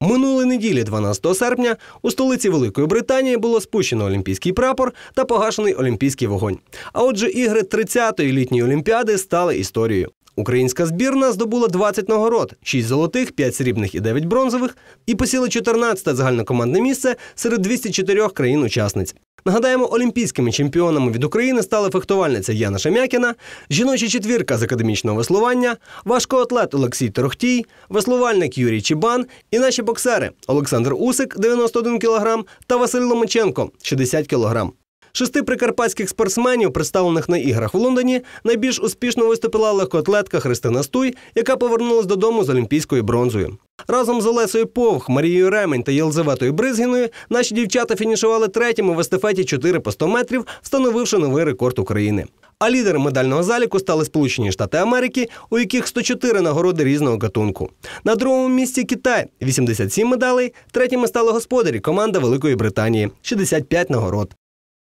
Минулої неділі, 12 серпня, у столиці Великої Британії було спущено олімпійський прапор та погашений олімпійський вогонь. А отже, ігри 30-ї літньої олімпіади стали історією. Українська збірна здобула 20 нагород: 6 золотих, 5 срібних і 9 бронзових, і посіли 14-те загальнокомандне місце серед 204 країн-учасниць. Нагадаємо, олімпійськими чемпіонами від України стали фехтувальниця Яна Шемякіна, жіноча четвірка з академічного веслування, важкоатлет Олексій Торохтій, веслувальник Юрій Чібан і наші боксери Олександр Усик 91 кг та Василь Ломаченко 60 кг. Шести прикарпатських спортсменів, представлених на іграх в Лондоні, найбільш успішно виступила легкоатлетка Христина Стуй, яка повернулась додому з олімпійською бронзою. Разом з Олесою Повх, Марією Ремень та Єлизаветою Бризгіною наші дівчата фінішували третіми в естафеті 4 по 100 метрів, встановивши новий рекорд України. А лідером медального заліку стали Сполучені Штати Америки, у яких 104 нагороди різного гатунку. На другому місці Китай 87 медалей. Третіми стали господарі команда Великої Британії 65 нагород.